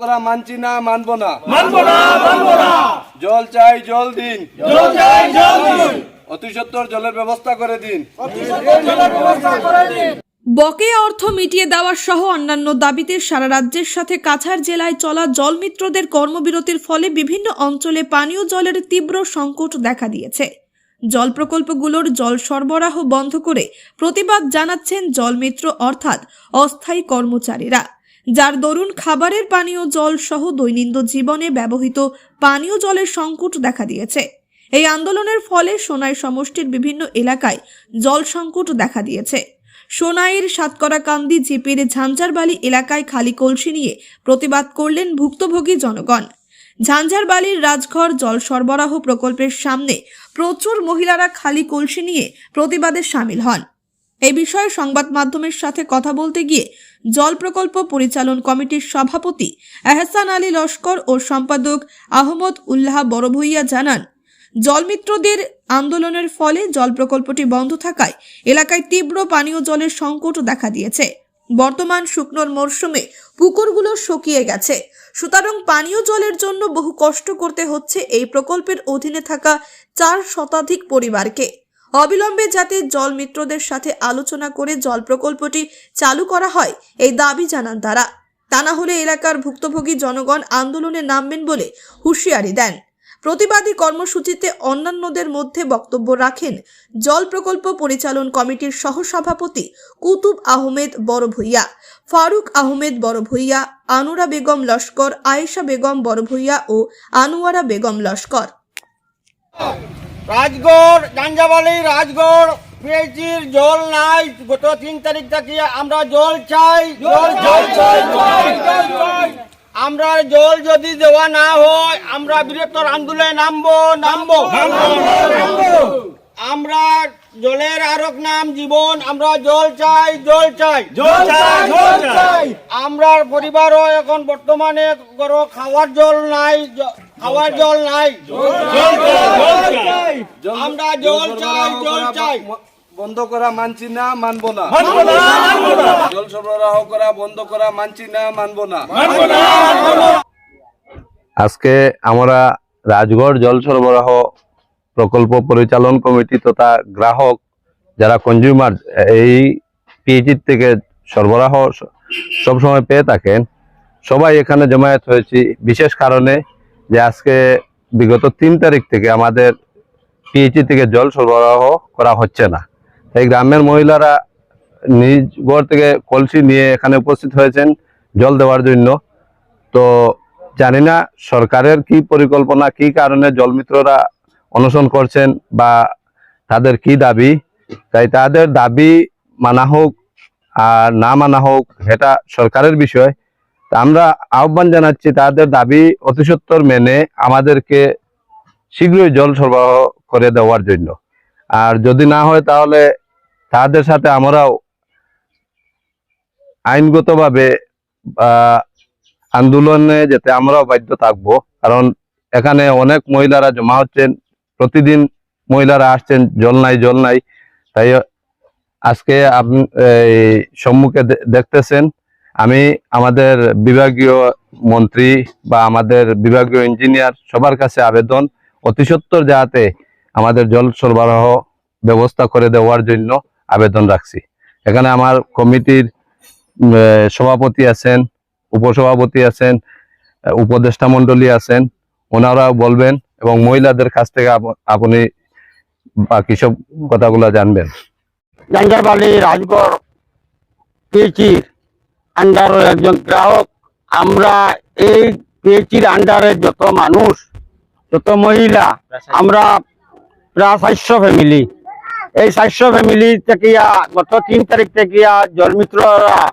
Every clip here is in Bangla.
করা মানছি না মানবো না। মানবো না মানবো না। জল চাই জল দিন। জল চাই জল দিন। অতি সত্তর জলের ব্যবস্থা করে দিন। বকেয়া অর্থ মিটিয়ে দেওয়া সহ অন্যান্য দাবিতে সারা রাজ্যের সাথে কাছাড় জেলায় চলা জলমিত্রদের কর্মবিরতির ফলে বিভিন্ন অঞ্চলে পানীয় জলের তীব্র সংকট দেখা দিয়েছে। জল প্রকল্পগুলোর জল সরবরাহ বন্ধ করে প্রতিবাদ জানাচ্ছেন জলমিত্র অর্থাৎ অস্থায়ী কর্মচারীরা। যার দরুন খাবারের পানীয় জল সহ দৈনন্দিন জীবনে ব্যবহৃত পানীয় জলের সংকট দেখা দিয়েছে। এই আন্দোলনের ফলে সোনাই সমষ্টির বিভিন্ন এলাকায় জল সংকট দেখা দিয়েছে। সোনাইয়ের সাতকরা সাতকরাকান্দি জিপির ঝাঞ্ঝারবালি এলাকায় খালি কলসি নিয়ে প্রতিবাদ করলেন ভুক্তভোগী জনগণ। ঝাঞ্ঝারবালির রাজঘর জল সরবরাহ প্রকল্পের সামনে প্রচুর মহিলারা খালি কলসি নিয়ে প্রতিবাদে সামিল হন। এই বিষয়ে সংবাদ মাধ্যমের সাথে কথা বলতে গিয়ে জল প্রকল্প পরিচালন কমিটির সভাপতি এহসান আলী লস্কর ও সম্পাদক আহমদ উল্লাহ বড়ভূইয়া জানান, জলমিত্রদের আন্দোলনের ফলে জল প্রকল্পটি বন্ধ থাকায় এলাকায় তীব্র পানীয় জলের সংকট দেখা দিয়েছে। বর্তমান শুকনোর মরশুমে পুকুরগুলো শুকিয়ে গেছে। সুতরাং পানীয় জলের জন্য বহু কষ্ট করতে হচ্ছে এই প্রকল্পের অধীনে থাকা চার শতাধিক পরিবারকে। অবিলম্বে যাতে জল মিত্রদের সাথে আলোচনা করে জল প্রকল্পটি চালু করা হয়, এই দাবি জানান তারা। তা না হলে এলাকার ভুক্তভোগী জনগণ আন্দোলনে নামবেন বলে হুঁশিয়ারি দেন। প্রতিবাদী কর্মসূচিতে অন্যান্যদের মধ্যে বক্তব্য রাখেন জল প্রকল্প পরিচালন কমিটির সহসভাপতি কুতুব আহমেদ বড় ভূঁইয়া ফারুক আহমেদ বড় ভূঁইয়া আনুরা বেগম লস্কর, আয়েশা বেগম বড় ভূঁইয়া ও আনোয়ারা বেগম লস্কর। রাজগড়, জাঞ্জাবালি, রাজগড় পিএইচির জল নাই, গত তিন তারিখ থেকে আমরা জল চাই জল চাই আমরা জল যদি দেওয়া না হয়, আমরা বৃহত্তর আন্দোলনে নামবো নামবো। আমরা জলের আরক নাম জীবন আমরা জল চাই জল চাই। জল চাই আমরা পরিবারও এখন বর্তমানে কোনো খাওয়ার জল নাই খাওয়ার জল নাই। জল চাই জল চাই জল- আমরা জল চাই, জল চাই। বন্ধ করা মানছি না মানব না। জল সরবরাহ করা বন্ধ করা মানছি না মানবো না। আজকে আমরা রাজগড় জল সরবরাহ প্রকল্প পরিচালন কমিটি তথা গ্রাহক যারা কনজিউমার এই পিএইচির থেকে সরবরাহ সবসময় পেয়ে থাকেন, সবাই এখানে জমায়েত হয়েছি। বিশেষ কারণে যে আজকে বিগত তিন তারিখ থেকে আমাদের পিএইচি থেকে জল সরবরাহ করা হচ্ছে না। তাই গ্রামের মহিলারা নিজ ঘর থেকে কলসি নিয়ে এখানে উপস্থিত হয়েছেন জল দেওয়ার জন্য। তো জানি না সরকারের কি পরিকল্পনা, কি কারণে জলমিত্ররা অনশন করছেন বা তাদের কি দাবি? তাই তাদের দাবি মানা হোক আর না মানা হোক এটা সরকারের বিষয়। তা আমরা আহ্বান জানাচ্ছি, তাদের দাবি অতিসত্বর মেনে আমাদেরকে শীঘ্রই জল সরবরাহ করে দেওয়ার জন্য। আর যদি না হয় তাহলে তাদের সাথে আমরাও আইনগতভাবে আন্দোলনে যেতে আমরাও বাধ্য থাকব। কারণ এখানে অনেক মহিলারা জমা হচ্ছেন প্রতিদিন মহিলারা আসছেন জল নাই জল নাই তাই আজকে আপনি এই সম্মুখে দেখতেছেন, আমি আমাদের বিভাগীয় মন্ত্রী বা আমাদের বিভাগীয় ইঞ্জিনিয়ার সবার কাছে আবেদন, অতি সত্বর যাতে আমাদের জল সরবরাহ ব্যবস্থা করে দেওয়ার জন্য আবেদন রাখছি। এখানে আমার কমিটির সভাপতি আছেন, উপসভাপতি আছেন উপদেষ্টা মন্ডলী আছেন, ওনারাও বলবেন এবং মহিলাদের কাছ থেকে আপ- আপনি বাকি সব কথাগুলো জানবেন। রাজগড় একজন গ্রাহক। আমরা এই পিএইচির আন্ডারে যত মানুষ, যত মহিলা, আমরা প্রায় চারশো ফ্যামিলি এই চারশো ফ্যামিলি থেকে গত তিন তারিখ থেকে জলমিত্ররা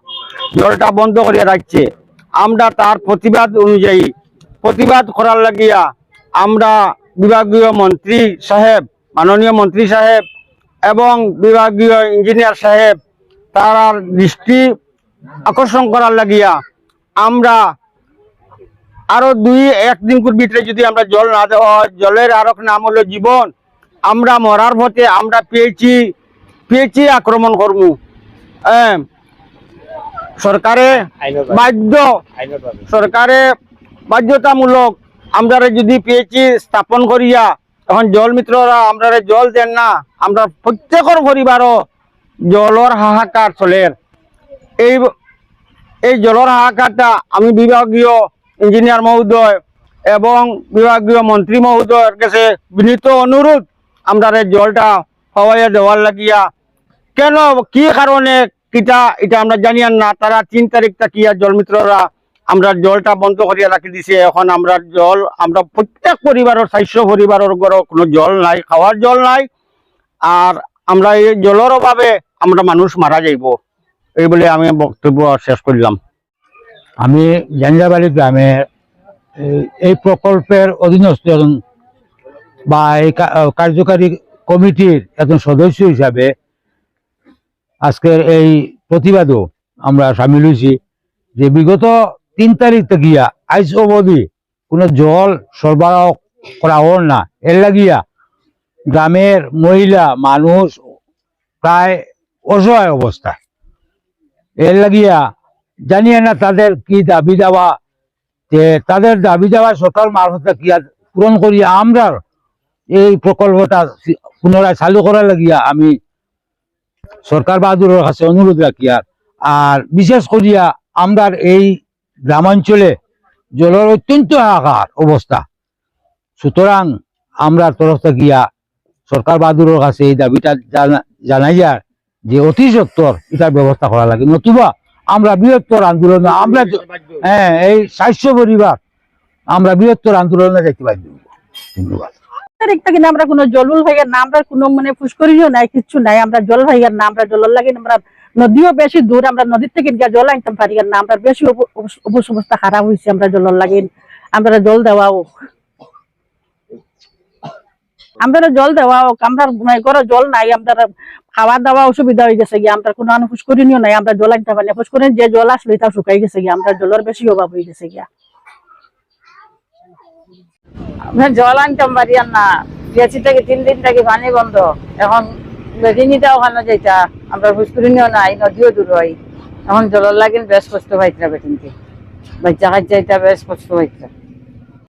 জলটা বন্ধ করিয়া রাখছে। আমরা তার প্রতিবাদ অনুযায়ী, প্রতিবাদ করার লাগিয়া আমরা বিভাগীয় মন্ত্রী সাহেব মাননীয় মন্ত্রী সাহেব এবং বিভাগীয় ইঞ্জিনিয়ার সাহেব তার দৃষ্টি আকর্ষণ করার লাগিয়া আমরা আরও দুই একদিন ভিতরে যদি আমরা জল না দেওয়া হয় জলের আরক নাম হলো জীবন আমরা মরার পথে আমরা পেয়েছি পেয়েছি আক্রমণ করব হ্যাঁ সরকারে বাধ্য সরকারে বাধ্যতামূলক আমরা যদি পেয়েছি স্থাপন করিয়া এখন জল মিত্ররা আমরা জল দেন না। আমরা প্রত্যেকের পরিবারও জলর হাহাকার চলের। এই এই জলর হাহাকারটা আমি বিভাগীয় ইঞ্জিনিয়ার মহোদয় এবং বিভাগীয় মন্ত্রী মহোদয়ের কাছে বিনীত অনুরোধ আমরা জলটা হওয়াইয়া দেওয়ার লাগিয়া। কেন? কি কারণে? কিটা? এটা আমরা জানি না। তারা তিন তারিখ তাকিয়া জলমিত্ররা আমরা জলটা বন্ধ করিয়া রাখি দিছে। এখন আমরা জল, আমরা প্রত্যেক পরিবারের, স্বাস্থ্য পরিবারের ঘরে কোনো জল নাই, খাওয়ার জল নাই। আর আমরা এই জলের অভাবে আমরা মানুষ মারা যাইব। এই বলে আমি বক্তব্য শেষ করলাম। আমি জাঞ্জাবাড়ি গ্রামে এই- প্রকল্পের অধীনস্থ বা এই কার্যকারী কমিটির একজন সদস্য হিসাবে আজকের এই প্রতিবাদও আমরা সামিল হয়েছি যে বিগত তিন তারিখ থেকে আইস অবধি কোনো জল সরবরাহ করা হল না। এর লাগিয়া গ্রামের মহিলা, মানুষ প্রায় অসহায় অবস্থা এর লাগিয়া জানিয়ে না তাদের কি দাবি দেওয়া, যে তাদের দাবি দেওয়া সরকার মারফত কি আর পূরণ করিয়া আমরা এই প্রকল্পটা পুনরায় চালু করার লাগিয়া আমি সরকার বাহাদুরের কাছে অনুরোধ রাখি আর আর বিশেষ করিয়া আমরা এই গ্রামাঞ্চলে জলের অত্যন্ত হাহাকার অবস্থা। সুতরাং আমরা তরফ গিয়া সরকার বাহাদুরের কাছে এই দাবিটা জানা- জানাই আর যে অতি সত্তর এটার ব্যবস্থা করা লাগে। নতুবা আমরা বৃহত্তর আন্দোলনে আমরা হ্যাঁ এই স্বাস্থ্য পরিবার, আমরা বৃহত্তর আন্দোলনে যেতে পারি ধন্যবাদ। আমরা কোনো জলুল ভাইয়ের না, আমরা কোনো মানে পুষ্করিও নাই, কিচ্ছু নাই, আমরা জল ভাইয়ের না, আমরা জলের লাগে আমরা নদীও বেশি দূর, আমরা নদীর থেকে গিয়ে জল আনতাম পারি না আমরা বেশি অব- অব- অবস্থা খারাপ হয়েছে আমরা জলের লাগে আমরা জল দেওয়া হোক। আমরা জল দেওয়া হোক, আমরা ঘরে জল নাই, আমরা খাওয়া দাওয়া অসুবিধা হয়ে গেছে গিয়ে, আমরা কোনো আনো পুষ্করিণীও নাই, আমরা জল আনতে পারি। না পুষ্করিণ যে জল আসলো তা শুকাই গেছে গিয়া, আমরা জলের বেশি অভাব হয়ে গেছে গিয়া। আমরা জল আনতাম পারি না, গেছি থেকে তিন দিন থেকে পানি বন্ধ, এখন বেদিনিটা ওখানে যেটা, আমরা ফুসকুরিনিও নাই, নদীও দূর হয়। এখন জলের লাগিন বেশ কষ্ট পাইতরা বেটিনকে বাচ্চা কাজ যাইতা বেশ কষ্ট পাইতরা